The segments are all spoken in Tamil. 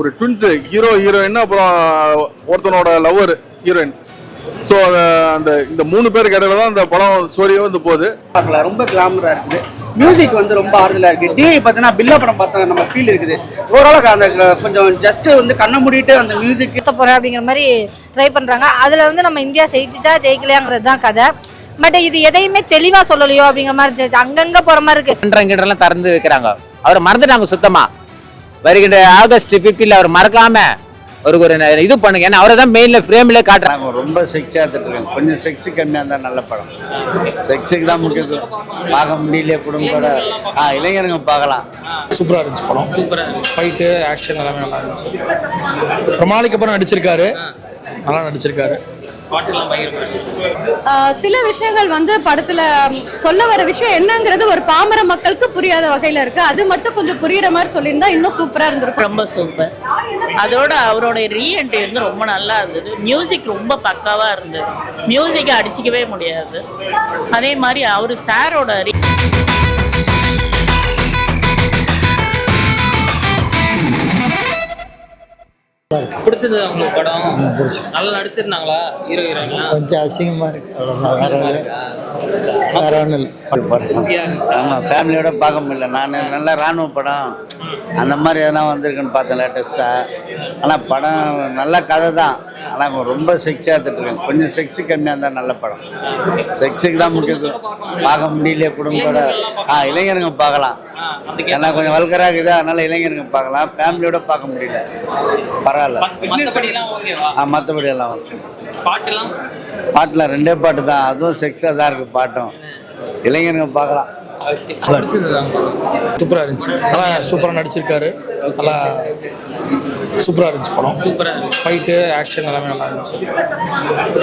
ஒரு ட்வின்ஸ் ஹீரோ ஹீரோயின் அப்புறம் ஒருத்தனோட லவ்வர் ஹீரோயின் ஸோ அந்த இந்த மூணு பேருக்கு இடையில தான் இந்த படம் ஸ்டோரியே வந்து போகுது. பார்க்கலாம் ரொம்ப கிளாமரா இருக்குது. மியூசிக் வந்து ரொம்ப ஆறுதலா இருக்கு. டிவி பார்த்தீங்கன்னா பில்லா படம் பார்த்தா நம்ம ஃபீல் இருக்குது. ஓரளவுக்கு அந்த கொஞ்சம் ஜஸ்ட் வந்து கண்ணை மூடிட்டு அந்த மியூசிக் சுத்த போறேன் அப்படிங்கிற மாதிரி ட்ரை பண்றாங்க. அதுல வந்து நம்ம இந்தியா ஜெயிச்சுட்டா ஜெயிக்கலையாங்கிறது தான் கதை. பட் இது எதையுமே தெளிவா சொல்லலையோ அப்படிங்கிற மாதிரி. அங்கங்க போற மாதிரி இருக்கு. கிண்டலாம் திறந்து வைக்கிறாங்க. அவரை மறந்துட்டாங்க சுத்தமா. வருகின்ற ஆகஸ்ட் பிப்டியில் அவர் மறக்காம ஒரு ஒரு இது பண்ணுங்க. ஏன்னா அவரை தான் மெயின்ல ஃப்ரேம்ல காட்டுறாங்க. ரொம்ப செக்ஸாக எடுத்துருக்கோம் கொஞ்சம் செக்ஸ் கம்மியாக இருந்தால் நல்ல படம். செக்ஸுக்கு தான் முக்கியத்துவம். பார்க்க முடியல குடும்பத்தோட. ஆ இளைஞருங்க பார்க்கலாம். சூப்பராக இருந்துச்சு படம். சூப்பராக ஃபைட்டு ஆக்ஷன் எல்லாமே நல்லா இருந்துச்சு. பிரமாளிக்கு அப்புறம் நடிச்சிருக்காரு நல்லா நடிச்சிருக்காரு. சில விஷயங்கள் வந்து படத்துல சொல்ல வர விஷயம் என்னங்கிறது ஒரு பாமர மக்களுக்கு புரியாத வகையில இருக்கு. அது மட்டும் கொஞ்சம் புரியுற மாதிரி சொல்லியிருந்தா இன்னும் சூப்பரா இருந்திருக்கும். ரொம்ப சூப்பர். அதோட அவரோட ரீஎன்ட்ரி வந்து ரொம்ப நல்லா இருந்தது. மியூசிக் ரொம்ப பக்காவா இருந்தது. மியூசிக்கை அடிச்சிக்கவே முடியாது. அதே மாதிரி அவர் சாரோட பிடிச்சது உங்களுக்கு படம். நல்லா நடிச்சிருந்தாங்களா? ஹீரோ ஹீரோயின்லாம் கொஞ்சம் அசிங்கமாக இருக்கு. வேற ஒன்றும் ஆமாம் ஃபேமிலியோட பார்க்க முடியல. நான் நல்ல ராணுவ படம். அந்த மாதிரி எதனா வந்திருக்குன்னு பார்த்தேன் லேட்டஸ்ட்டாக ஆனால் படம் நல்ல கதை தான். ஆனால் ரொம்ப செக்ஸாக எடுத்துட்ருக்கேன் கொஞ்சம் செக்ஸு கம்மியாக இருந்தால் நல்ல படம். செக்ஸுக்கு தான் முக்கியத்துவம். பார்க்க முடியல குடும்பத்தோட. ஆ இளைஞருங்க பார்க்கலாம். ஏன்னா கொஞ்சம் வல்கராக இருக்குது? அதனால இளைஞருங்க பார்க்கலாம். ஃபேமிலியோட பார்க்க முடியல. பரவாயில்ல. மற்றபடிலாம் ஓகேவா ஆ மற்றபடி எல்லாம் பாட்டுலாம்? பாட்டில் ரெண்டே பாட்டு தான். அதுவும் செக்ஸாக தான் இருக்குது பாட்டும். இளைஞருங்க பார்க்கலாம். சூப்பராக இருந்துச்சு. நல்லா சூப்பராக நடிச்சிருக்காரு. நல்லா சூப்பராக இருந்துச்சு படம். சூப்பரா இருக்கு ஃபைட்டு ஆக்ஷன் எல்லாமே நல்லா இருந்துச்சு.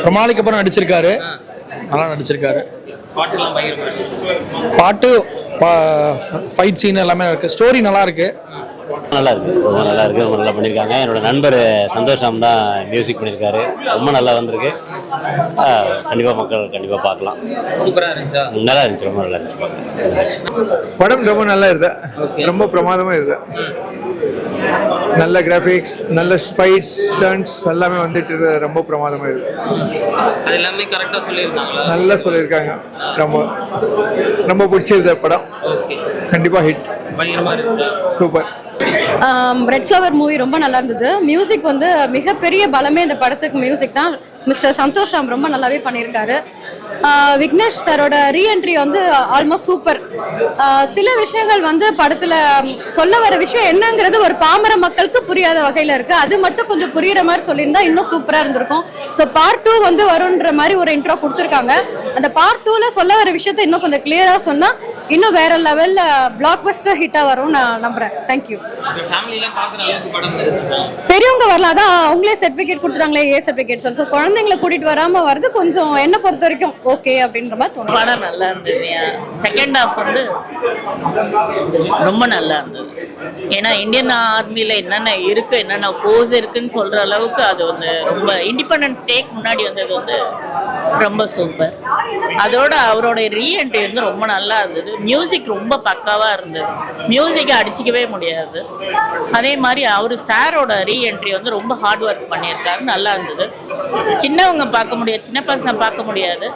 பிரமாளிக்கு அப்புறம் நடிச்சிருக்காரு. நல்லா நடிச்சிருக்காரு. பாட்டுலாம் பாட்டு ஃபைட் சீன் எல்லாமே இருக்கு. ஸ்டோரி நல்லா இருக்கு. நல்லா இருக்கு. ரொம்ப நல்லா இருக்கு. ரொம்ப நல்லா பண்ணியிருக்காங்க. என்னோட நண்பர் சந்தோஷம் தான் மியூசிக் பண்ணியிருக்காரு. ரொம்ப நல்லா வந்திருக்கு. ஆஹ் கண்டிப்பா மக்கள் கண்டிப்பா பார்க்கலாம். சூப்பரா இருந்துச்சா? நல்லா இருந்துச்சு. ரொம்ப நல்லா இருந்துச்சு. படம் ரொம்ப நல்லா இருக்கு. ரொம்ப பிரமாதமா இருக்கு. நல்ல கிராஃபிக்ஸ் நல்ல ஃபைட்ஸ் ஸ்டண்ட்ஸ் எல்லாமே வந்துட்டு. ரொம்ப பிரமாதமா இருக்கு. அது எல்லாமே கரெக்டா சொல்லியிருந்தாங்களா? நல்லா சொல்லியிருக்காங்க. ரொம்ப ரொம்ப பிடிச்சிருந்த படம். ஓகே. கண்டிப்பா hit super red flower movie ரொம்ப நல்லா இருந்தது. மியூசிக் வந்து மிகப்பெரிய பலமே இந்த படத்துக்கு மியூசிக் தான். மிஸ்டர் சந்தோஷ் ராம் ரொம்ப நல்லாவே பண்ணியிருக்காரு. விக்னேஷ் சாரோட ரீஎன்ட்ரி வந்து ஆல்மோஸ்ட் சூப்பர் சில விஷயங்கள் வந்து படத்துல சொல்ல வர விஷயம் என்னங்கிறது ஒரு பாமர மக்களுக்கு புரியாத வகையில இருக்கு. அது மட்டும் கொஞ்சம் புரியுற மாதிரி சொல்லியிருந்தா இன்னும் சூப்பரா இருந்திருக்கும். ஸோ பார்ட் டூ வந்து வரும்ன்ற மாதிரி ஒரு இன்ட்ரோ கொடுத்துருக்காங்க. அந்த பார்ட் டூல சொல்ல வர விஷயத்த இன்னும் கொஞ்சம் கிளியரா சொன்னா இன்னும் வேற லெவல்ல பிளாக் பஸ்டர் ஹிட்டா வரும் நான் நம்புறேன். தேங்க்யூ இருக்குதா பெரியவங்க வரலாம் அதான் அவங்களே சர்டிஃபிகேட் கொடுத்துட்டாங்களே ஏ சர்டிஃபிகேட் சொல்லி. ஸோ குழந்தைங்களை கூட்டிட்டு வராம வர்றது கொஞ்சம் என்ன பொறுத்த வரைக்கும் ஓகே அப்படின்ற மாதிரி தோணும் படம் நல்லா இருந்தது. செகண்ட் ஹாஃப் வந்து ரொம்ப நல்லா இருந்தது. ஏன்னா இந்தியன் ஆர்மியில் என்னென்ன இருக்கு என்னென்ன ஃபோர்ஸ் இருக்குன்னு சொல்ற அளவுக்கு அது வந்து ரொம்ப இண்டிபெண்டன்ஸ் டேக் முன்னாடி வந்தது வந்து ரொம்ப சூப்பர் அதோட அவரோட ரீஎன்ட்ரி வந்து ரொம்ப நல்லா இருந்தது. மியூசிக் ரொம்ப பக்காவாக இருந்தது. மியூசிக்கை அடிச்சிக்கவே முடியாது. அதே மாதிரி அவர் சாரோட ரீஎன்ட்ரி வந்து ரொம்ப ஹார்ட் ஒர்க் பண்ணியிருக்காரு. நல்லா இருந்தது. சின்னவங்க பார்க்க முடியாது. சின்ன பசங்க பார்க்க முடியாது.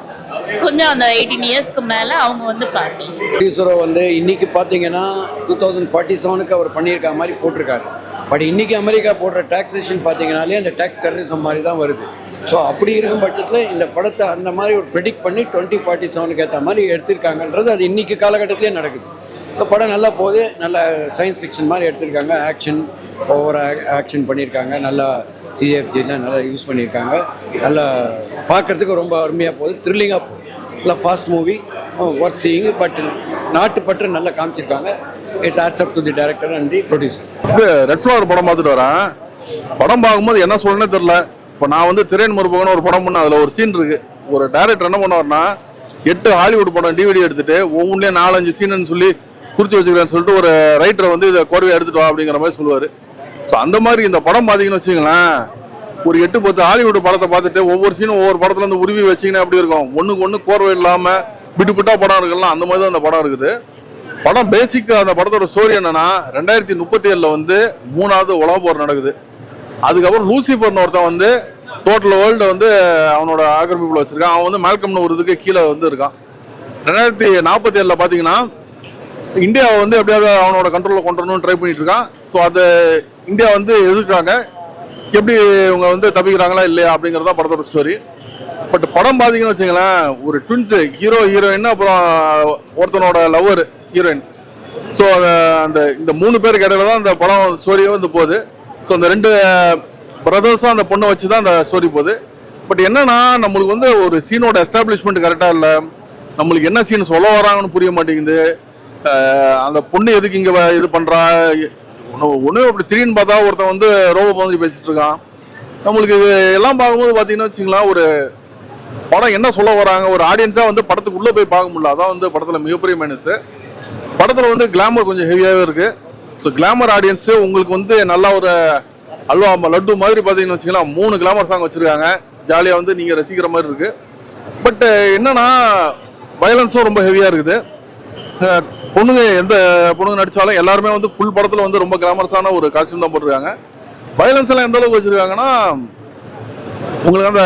கொஞ்சம் அந்த எயிட்டீன் இயர்ஸ்க்கு மேலே அவங்க வந்து பார்க்கலாம். ப்ரொடியூசரை வந்து இன்னைக்கு பார்த்தீங்கன்னா டூ தௌசண்ட் ஃபார்ட்டி செவனுக்கு அவர் பண்ணியிருக்க மாதிரி போட்டிருக்காரு. பட் இன்னைக்கு அமெரிக்கா போடுற டாக்ஸேஷன் பார்த்தீங்கனாலே அந்த டேக்ஸ் டெரரிசம் மாதிரி தான் வருது. ஸோ அப்படி இருக்கும் பட்சத்தில் இந்த படத்தை அந்த மாதிரி ஒரு ப்ரெடிக்ட் பண்ணி டுவெண்ட்டி ஃபார்ட்டி செவனுக்கு ஏற்ற மாதிரி எடுத்திருக்காங்கன்றது அது இன்னைக்கு காலகட்டத்திலே நடக்குது. ஸோ படம் நல்லா போகுது நல்ல சயின்ஸ் ஃபிக்ஷன் மாதிரி எடுத்திருக்காங்க. ஆக்ஷன் ஓவர் ஆக்ஷன் பண்ணியிருக்காங்க. நல்லா சிஎஃப்ஜிலாம் நல்லா யூஸ் பண்ணியிருக்காங்க. நல்லா பார்க்கறதுக்கு ரொம்ப அருமையாக போகுது. த்ரில்லிங்காக போகுது. நல்லா fast movie work seeing but நாட்டுப்பற்று நல்லா காமிச்சிருக்காங்க. It's hats off to the director and the producer இது ரெட் ஃப்ளவர் படம் பார்த்துட்டு வரேன். படம் பார்க்கும்போது என்ன சொல்லணும்னே தெரில இப்போ நான் வந்து திரையன் மறுபகம்னு ஒரு படம் பண்ண அதில் ஒரு சீன் இருக்கு. ஒரு டேரக்டர் என்ன பண்ணுவார்னா எட்டு ஹாலிவுட் படம் டிவிடி எடுத்துட்டு ஒவ்வொன்றிலையும் நாலஞ்சு சீனுன்னு சொல்லி குறிச்சு வச்சுக்கிறேன்னு சொல்லிட்டு ஒரு ரைட்டரை வந்து இதை கோர்வையை எடுத்துட்டு வா அப்படிங்கிற மாதிரி சொல்லுவார். ஸோ அந்த மாதிரி இந்த படம் பார்த்தீங்கன்னு வச்சுங்களேன் ஒரு எட்டு பத்து ஹாலிவுட் படத்தை பார்த்துட்டு ஒவ்வொரு சீனும் ஒவ்வொரு படத்துல இருந்து உருவி வச்சிங்கன்னா அப்படி இருக்கும். ஒன்றுக்கு ஒன்று கோர்வை இல்லாமல் விட்டு விட்டா படம் இருக்குல்ல அந்த மாதிரி தான் அந்த படம் இருக்குது. படம் பேசிக் அந்த படத்தோட ஸ்டோரி என்னன்னா ரெண்டாயிரத்தி முப்பத்தி ஏழில் வந்து மூணாவது உலக போர் நடக்குது. அதுக்கப்புறம் லூசிபர்னு ஒருத்தன் வந்து டோட்டல் வேர்ல்டு வந்து அவனோட ஆக்கிரமிப்பில் வச்சிருக்கான். அவன் வந்து மேல்கம்னு ஒரு இதுக்கு கீழே வந்து இருக்கான். ரெண்டாயிரத்தி நாற்பத்தி ஏழில் பார்த்தீங்கன்னா இந்தியாவை வந்து எப்படியாவது அவனோட கண்ட்ரோலில் கொண்டு வரணும்னு ட்ரை பண்ணிட்டு இருக்கான். ஸோ அதை இந்தியா வந்து எதிர்க்கிறாங்க. எப்படி இவங்க வந்து தப்பிக்கிறாங்களா இல்லையா அப்படிங்கிறது தான் படத்தோட ஸ்டோரி பட் படம் பார்த்தீங்கன்னு வச்சுங்களேன் ஒரு ட்வின்ஸு ஹீரோ ஹீரோயின் அப்புறம் ஒருத்தனோட லவ்வர் ஹீரோயின் ஸோ அந்த இந்த மூணு பேருக்கு இடையில தான் அந்த படம் ஸ்டோரியே வந்து போகுது. ஸோ அந்த ரெண்டு பிரதர்ஸும் அந்த பொண்ணை வச்சு தான் அந்த ஸ்டோரி போகுது. பட் என்னன்னா நம்மளுக்கு வந்து ஒரு சீனோட எஸ்டாப்ளிஷ்மெண்ட் கரெக்டாக இல்லை. நம்மளுக்கு என்ன சீன் சொல்ல வராங்கன்னு புரிய மாட்டேங்குது. அந்த பொண்ணு எதுக்கு இங்கே இது பண்ணுறா ஒன்று அப்படி திடீர்னு பார்த்தா ஒருத்தன் வந்து ரோபோ மாதிரி பேசிட்டு இருக்கான். நம்மளுக்கு இது எல்லாம் பார்க்கும்போது பார்த்தீங்கன்னா வச்சுங்களேன் ஒரு படம் என்ன சொல்ல வராங்க? ஒரு ஆடியன்ஸாக வந்து படத்துக்குள்ளே போய் பார்க்க முடியல. அதான் வந்து படத்தில் மிகப்பெரிய மைனஸு படத்தில் வந்து கிளாமர் கொஞ்சம் ஹெவியாகவே இருக்குது ஸோ கிளாமர் ஆடியன்ஸு உங்களுக்கு வந்து நல்லா ஒரு அல்வா லட்டு மாதிரி பார்த்தீங்கன்னு வச்சுக்கலாம் மூணு கிளாமர் சாங் வச்சுருக்காங்க. ஜாலியாக வந்து நீங்கள் ரசிக்கிற மாதிரி இருக்குது பட் என்னன்னா வயலன்ஸும் ரொம்ப ஹெவியாக இருக்குது. பொண்ணுங்க எந்த பொண்ணுங்க நடித்தாலும் எல்லாருமே வந்து ஃபுல் படத்தில் வந்து ரொம்ப கிளாமரஸான ஒரு காஸ்டியூம் தான் போட்டிருக்காங்க. வயலன்ஸ் எல்லாம் எந்த அளவுக்கு வச்சுருக்காங்கன்னா உங்களுக்கு அந்த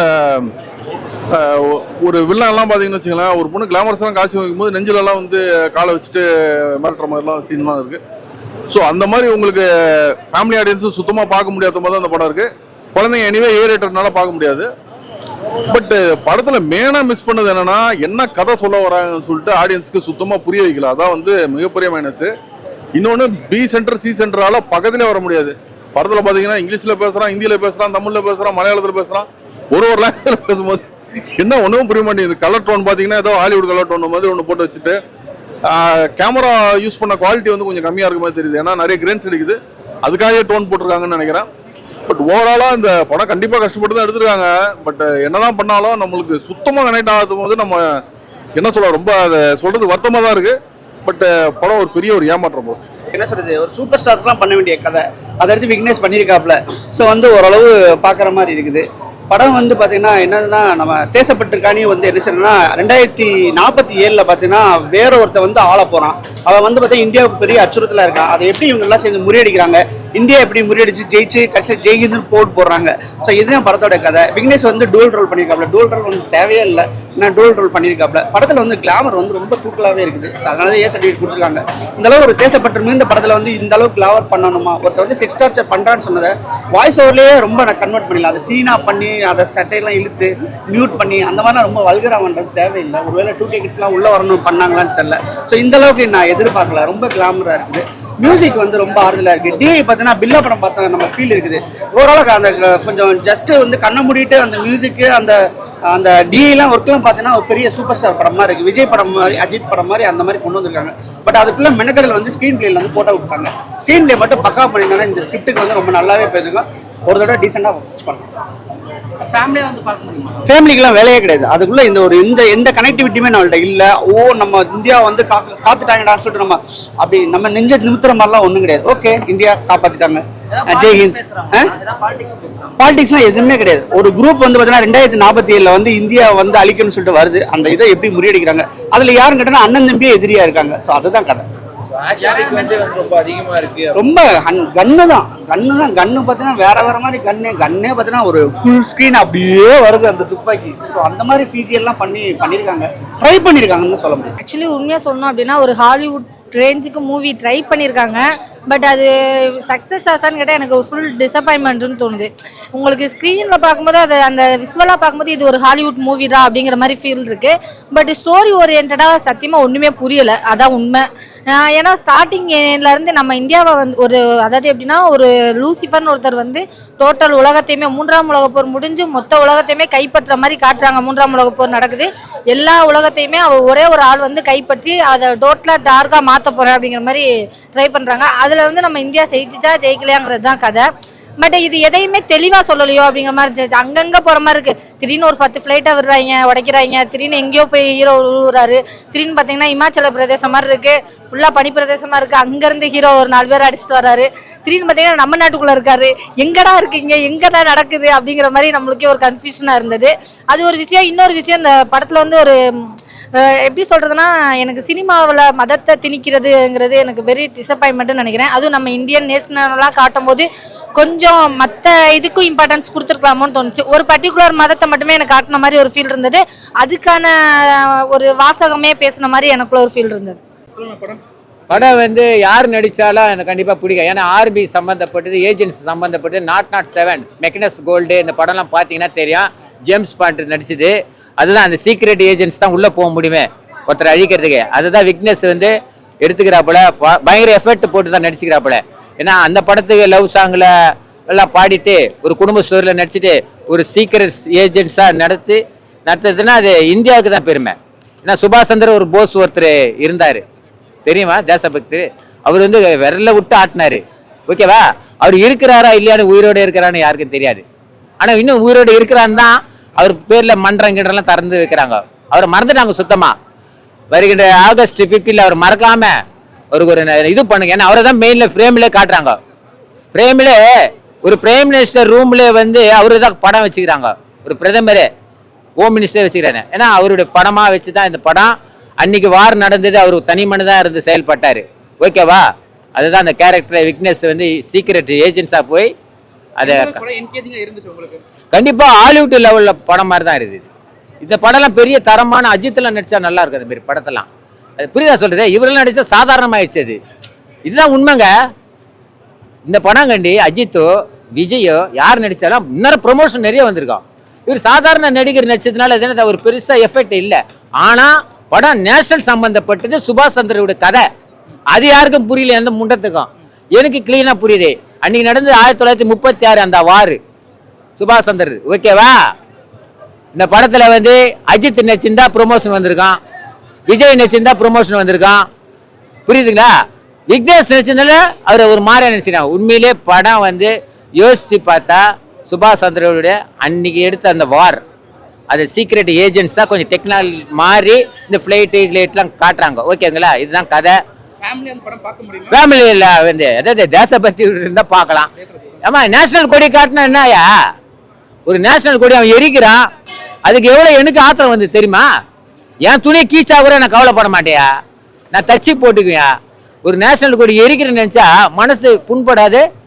ஒரு வில்லன்லாம் பார்த்தீங்கன்னு வச்சுங்களேன் ஒரு பொண்ணு கிளாமரஸான காசு வைக்கும்போது நெஞ்சிலெல்லாம் வந்து காலை வச்சுட்டு மிரட்டுற மாதிரிலாம் சீன்லாம் இருக்குது ஸோ அந்த மாதிரி உங்களுக்கு ஃபேமிலி ஆடியன்ஸும் சுத்தமாக பார்க்க முடியாத மாதிரி தான் அந்த படம் இருக்குது குழந்தைங்க எனிவே ஏ ரேட்டர்னால பார்க்க முடியாது. பட் படத்தில் மெயினாக மிஸ் பண்ணது என்னென்னா என்ன கதை சொல்ல வராங்கன்னு சொல்லிட்டு ஆடியன்ஸுக்கு சுத்தமாக புரிய வைக்கல. அதான் வந்து மிகப்பெரிய மைனஸு இன்னொன்று பி சென்டர் சி சென்டரால் பக்கத்திலே வர முடியாது. படத்தில் பார்த்தீங்கன்னா இங்கிலீஷில் பேசுகிறான் ஹிந்தியில் பேசுகிறான் தமிழில் பேசுகிறான் மலையாளத்தில் பேசுறான். ஒரு ஒரு லாங்குவேஜில் பேசும்போது என்ன ஒன்றும் புரிய மாட்டேங்குது. கலர் டோன் பார்த்தீங்கன்னா ஏதோ ஹாலிவுட் கலர் டோன் மாதிரி ஒன்று போட்டு வச்சுட்டு கேமரா யூஸ் பண்ண குவாலிட்டி வந்து கொஞ்சம் கம்மியாக இருக்க மாதிரி தெரியுது. ஏன்னா நிறைய கிரெயின்ஸ் அடிக்குது அதுக்காகவே டோன் போட்டிருக்காங்கன்னு நினைக்கிறேன். பட் ஓவராலாக இந்த படம் கண்டிப்பாக கஷ்டப்பட்டு தான் எடுத்துருக்காங்க. பட் என்னதான் பண்ணாலும் நம்மளுக்கு சுத்தமாக கனெக்ட் ஆகாத போது நம்ம என்ன சொல்ல ரொம்ப அதை சொல்கிறது வருத்தமாக தான் இருக்குது பட் படம் ஒரு பெரிய ஒரு ஏமாற்றம் bro. என்ன சொல்றது ஒரு சூப்பர் ஸ்டார்ஸ்லாம் பண்ண வேண்டிய கதை. அதை எடுத்து விக்னேஷ் பண்ணியிருக்காப்ல ஸோ வந்து ஓரளவு பார்க்குற மாதிரி இருக்குது. படம் வந்து பார்த்தீங்கன்னா என்னதுன்னா நம்ம தேசப்பட்டிருக்கானே வந்து என்ன சொல்லணும்னா ரெண்டாயிரத்தி நாற்பத்தி ஏழில் பார்த்தீங்கன்னா வேற ஒருத்தன் வந்து ஆள போகிறான் அவன் வந்து பார்த்தீங்கன்னா இந்தியாவுக்கு பெரிய அச்சுறுத்தலாக இருக்கான். அதை எப்படி இவங்கெல்லாம் சேர்ந்து முறியடிக்கிறாங்க? இந்தியா எப்படி முறியடிச்சு ஜெயிச்சு கடைசியாக ஜெயிக்குதுன்னு போட்டு போடுறாங்க. ஸோ இதுதான் படத்தோட கதை. விக்னேஷ் வந்து டூல் ரோல் பண்ணியிருக்காப்ல டூல் ரோல் வந்து தேவையே இல்லை நான் டூல் ரோல் பண்ணியிருக்காப்ல படத்தில் வந்து கிளாமர் வந்து ரொம்ப தூக்கலாகவே இருக்குது. ஸோ அதனால ஏ சர்டிஃபிகேட் கொடுத்துருக்காங்க. இந்தளவு ஒரு தேசப்பட்டு இந்த படத்தில் வந்து இந்த அளவுக்கு கிளாவர் பண்ணணுமா? ஒருத்தர் வந்து செக்ஸ் டார்ச்சர் பண்ணுறான்னு சொன்னதை வாய்ஸ் ஓவர்லேயே ரொம்ப நான் கன்வெர்ட் பண்ணிடலாம். அதை சீனாக பண்ணி அதை சட்டையெல்லாம் இழுத்து மியூட் பண்ணி அந்த மாதிரிலாம் ரொம்ப வல்கராக பண்ணுறது தேவையில்லை. ஒருவேளை டூ கே கிட்ஸ்லாம் உள்ளே வரணும் பண்ணாங்களான்னு தெரில ஸோ இந்த அளவுக்கு நான் எதிர்பார்க்கல. ரொம்ப கிளாமராக இருக்குது. மியூசிக் வந்து ரொம்ப ஆறுதலாக இருக்குது டிஐ பார்த்தீங்கன்னா பில்லா படம் பார்த்தா நம்ம ஃபீல் இருக்குது. ஓரளவுக்கு அந்த கொஞ்சம் ஜஸ்ட்டு வந்து கண்ணை மூடிட்டு அந்த மியூசிக்கு அந்த அந்த டிஐலாம் ஒர்க்லாம் பார்த்தீங்கன்னா ஒரு பெரிய சூப்பர் ஸ்டார் படம் மாதிரி இருக்குது விஜய் படம் மாதிரி அஜித் படம் மாதிரி அந்த மாதிரி கொண்டு வந்திருக்காங்க. பட் அதுக்குள்ளே மெனக்கடல் வந்து ஸ்க்ரீன் பிளேல வந்து போட்டோ விட்டாங்க. ஸ்க்ரீன் பிளே மட்டும் பக்கா பண்ணியிருந்தாங்கன்னா இந்த ஸ்கிரிப்ட்டுக்கு வந்து ரொம்ப நல்லாவே போயிருக்கலாம் ஒரு தடவை டீசெண்டாக வாட்ச் பண்ணலாம். ஃபேமிலியாக வந்து பார்க்க முடியுமா? ஃபேமிலிக்கெல்லாம் வேலையே கிடையாது. அதுக்குள்ள இந்த ஒரு இந்த எந்த கனெக்டிவிட்டியுமே நம்மள்ட்ட இல்லை. ஓ நம்ம இந்தியா வந்து காக்க காத்துட்டாங்கடான்னு சொல்லிட்டு நம்ம அப்படி நம்ம நெஞ்ச நிமித்துற மாதிரிலாம் ஒன்றும் கிடையாது. ஓகே இந்தியா காப்பாத்திட்டாங்க. ஜெய் ஹிந்த் பாலிடிக்ஸ் பேசுகிறாங்க பாலிடிக்ஸ்லாம் எதுவுமே கிடையாது. ஒரு குரூப் வந்து பார்த்தீங்கன்னா ரெண்டாயிரத்தி நாற்பத்தி ஏழில் வந்து இந்தியா வந்து அழிக்கணும்னு சொல்லிட்டு வருது. அந்த இதை எப்படி முறியடிக்கிறாங்க? அதில் யாரும் கேட்டால் அண்ணன் தம்பியே எதிரியா இருக்காங்க. ஸோ அதுதான் கதை. ரொம்ப கன்னு தான். கன்னு தான். கன்னு பார்த்தீங்கன்னா வேற வேற மாதிரி கன்னு கன்னே பார்த்தீங்கன்னா ஒரு ஃபுல் ஸ்க்ரீன் அப்படியே வருது அந்த துப்பாக்கி. ஸோ அந்த மாதிரி சிஜி எல்லாம் பண்ணி பண்ணியிருக்காங்க ட்ரை பண்ணியிருக்காங்கன்னு சொல்ல முடியும். ஆக்சுவலி உண்மையாக சொல்லணும் அப்படின்னா ஒரு ஹாலிவுட் ரேஞ்சுக்கு மூவி ட்ரை பண்ணியிருக்காங்க பட் அது சக்ஸஸ் ஆசான்னு கேட்டால் எனக்கு ஃபுல் டிசப்பாயின்மெண்ட்னு தோணுது. உங்களுக்கு ஸ்க்ரீனில் பார்க்கும்போது அது அந்த விஸ்வலாக பார்க்கும்போது இது ஒரு ஹாலிவுட் மூவிடா அப்படிங்கிற மாதிரி ஃபீல் இருக்கு. பட் ஸ்டோரி ஓரியன்டாக சத்தியமாக ஒன்றுமே புரியலை. அதான் உண்மை. ஏன்னா ஸ்டார்டிங்லேருந்து நம்ம இந்தியாவை வந்து ஒரு அதாவது எப்படின்னா ஒரு லூசிஃபர்னு ஒருத்தர் வந்து டோட்டல் உலகத்தையுமே மூன்றாம் உலக போர் முடிஞ்சு மொத்த உலகத்தையுமே கைப்பற்ற மாதிரி காட்டுறாங்க. மூன்றாம் உலக போர் நடக்குது. எல்லா உலகத்தையுமே அவர் ஒரே ஒரு ஆள் வந்து கைப்பற்றி அதை டோட்டலாக டார்க்காக மாற்ற போகிறேன் அப்படிங்கிற மாதிரி ட்ரை பண்ணுறாங்க அதில் வந்து நம்ம இந்தியா ஜெயிச்சுட்டா ஜெயிக்கலையாங்கிறது தான் கதை. பட் இது எதையுமே தெளிவாக சொல்லலையோ அப்படிங்கிற மாதிரி இருந்துச்சு. அங்கங்கே போகிற மாதிரி இருக்குது திடீர்னு ஒரு பத்து ஃப்ளைட்டை விடுறாங்க உடைக்கிறாங்க. திடீர்னு எங்கேயோ போய் ஹீரோ உழுவுறாரு திடீர்னு பார்த்தீங்கன்னா இமாச்சல பிரதேசம் மாதிரி இருக்குது ஃபுல்லாக பனி பிரதேசமாக இருக்குது அங்கேருந்து ஹீரோ ஒரு நாலு பேர் அடிச்சுட்டு வராரு திடீர்னு பார்த்தீங்கன்னா நம்ம நாட்டுக்குள்ளே இருக்காரு. எங்கடா இருக்கீங்க? எங்கே தான் நடக்குது? அப்படிங்கிற மாதிரி நம்மளுக்கே ஒரு கன்ஃபியூஷனாக இருந்தது. அது ஒரு விஷயம். இன்னொரு விஷயம் இந்த படத்தில் வந்து ஒரு எப்படி சொல்றதுன்னா எனக்கு சினிமாவில் மதத்தை திணிக்கிறதுங்கிறது எனக்கு வெரி டிசப்பாயின்மெண்ட்னு நினைக்கிறேன். அதுவும் நம்ம இந்தியன் நேஷனலாக காட்டும் போது கொஞ்சம் மற்ற இதுக்கும் இம்பார்ட்டன்ஸ் கொடுத்துருக்கலாமோன்னு தோணுச்சு. ஒரு பர்டிகுலர் மதத்தை மட்டுமே எனக்கு காட்டின மாதிரி ஒரு ஃபீல் இருந்தது. அதுக்கான ஒரு வாசகமே பேசின மாதிரி எனக்குள்ள ஒரு ஃபீல் இருந்தது. படம். வந்து யார் நடித்தாலும் எனக்கு கண்டிப்பாக பிடிக்கும். ஏன்னா ஆர்பி சம்மந்தப்பட்டது ஏஜென்சி சம்மந்தப்பட்டது நாட் நாட் செவன் மெக்னஸ் கோல்டு இந்த படம்லாம் பார்த்தீங்கன்னா தெரியும். ஜேம்ஸ் பாண்ட் நடிச்சது. அதுதான் அந்த சீக்ரெட் ஏஜென்ட்ஸ் தான் உள்ளே போக முடியுமே. ஒருத்தரை அழிக்கிறதுக்கு. அதுதான் விக்னஸ் வந்து எடுத்துக்கிறாப்புல. ப- பயங்கர எஃபர்ட் போட்டு தான் நடிச்சுக்கிறாப்புல. ஏன்னா அந்த படத்துக்கு லவ் சாங்கில் எல்லாம் பாடிட்டு ஒரு குடும்ப ஸ்டோரியில் நடிச்சுட்டு ஒரு சீக்ரெட் ஏஜென்ட்ஸாக நடத்தி நடத்துறதுன்னா அது இந்தியாவுக்கு தான் பெருமை. ஏன்னா சுபாஷ் சந்திர ஒரு போஸ் ஒருத்தர் இருந்தார். தெரியுமா? தேசபக்தி. அவர் வந்து விரல விட்டு ஆட்டினாரு. ஓகேவா? அவர் இருக்கிறாரா இல்லையான்னு உயிரோட இருக்கிறான்னு யாருக்கும் தெரியாது. ஆனால் இன்னும் உயிரோட இருக்கிறான்னு தான் அவர் பேர்ல மன்றம் கிண்டெல்லாம் திறந்து வைக்கிறாங்க. அவரை மறந்துட்டாங்க சுத்தமா. வருகின்ற ஆகஸ்ட் பிப்டியில் அவர் மறக்காம அவருக்கு ஒரு இது பண்ணுங்க. ஏன்னா அவரை தான் மெயின்ல ஃப்ரேம்ல காட்டுறாங்க. ஃப்ரேம்ல ஒரு பிரைம் மினிஸ்டர் ரூம்ல வந்து அவரு தான் படம் வச்சுக்கிறாங்க. ஒரு பிரதமரே ஹோம் மினிஸ்டர் வச்சுக்கிறாங்க ஏன்னா அவருடைய படமா வச்சு தான் இந்த படம். அன்னைக்கு வார் நடந்தது அவர் தனி மனிதா இருந்து செயல்பட்டாரு. ஓகேவா? அதுதான் அந்த கேரக்டர் விக்னஸ் வந்து சீக்ரெட் ஏஜென்ட்ஸாக போய் அதை கண்டிப்பாக ஹாலிவுட் லெவலில் படம் மாதிரி தான் இருக்குது. இந்த படம்லாம் பெரிய தரமான அஜித்லாம் நடித்தா நல்லா இருக்குது அந்த மாதிரி படத்தெல்லாம். அது புரியுதா சொல்கிறது இவரெல்லாம் நடித்தா சாதாரணமாகிடுச்சு அது. இதுதான் உண்மைங்க. இந்த படம் கண்டி அஜித்தோ விஜயோ யார் நடித்தாலும் இன்னொரு ப்ரொமோஷன் நிறைய வந்திருக்கான் இவர் சாதாரண நடிகர் நடிச்சதுனால அது ஒரு பெருசாக எஃபெக்ட் இல்லை. ஆனால் படம் நேஷனல் சம்மந்தப்பட்டது சுபாஷ் சந்திரோட கதை. அது யாருக்கும் புரியல எந்த முண்டத்துக்கும். எனக்கு கிளீனாக புரியுது. அன்றைக்கி நடந்தது ஆயிரத்தி தொள்ளாயிரத்தி முப்பத்தி ஆறு அந்த வாரு. சுபாஷ் சந்தர் ஓகேவா இந்த படத்துல வந்து அஜித் நடிச்சிருந்தா ப்ரொமோஷன் வந்திருக்கான். விஜய் நடிச்சிருந்தா ப்ரொமோஷன் வந்திருக்கான். புரியுதுங்களா? விக்னேஷ் நடிச்சதுனால அவர் ஒரு மாதிரியா நடிச்சிருக்காங்க உண்மையிலே படம் வந்து யோசிச்சு பார்த்தா சுபாஷ் சந்திரோடைய அன்னைக்கு எடுத்த அந்த வார். அது சீக்ரெட் ஏஜென்ட்ஸ் தான் கொஞ்சம் டெக்னாலஜி மாறி இந்த ஃப்ளைட்டு கிளைட்லாம் காட்டுறாங்க. ஓகேங்களா இதுதான் கதை. ஃபேமிலியில் வந்து. அதாவது தேசபக்தி இருந்தால் பார்க்கலாம். ஆமா நேஷனல் கொடி காட்டினா என்னயா ஒரு நேஷனல் கொடி அவன் எரிக்கிறான். அதுக்கு எவ்வளோ எனக்கு ஆத்திரம் வந்து தெரியுமா? என் துணி கீச்சா கூட நான் கவலைப்பட மாட்டேயா? நான் தச்சு போட்டுக்குவேன். ஒரு நேஷனல் கொடி எரிக்கிறேன்னு நினச்சா மனசு புண்படாது.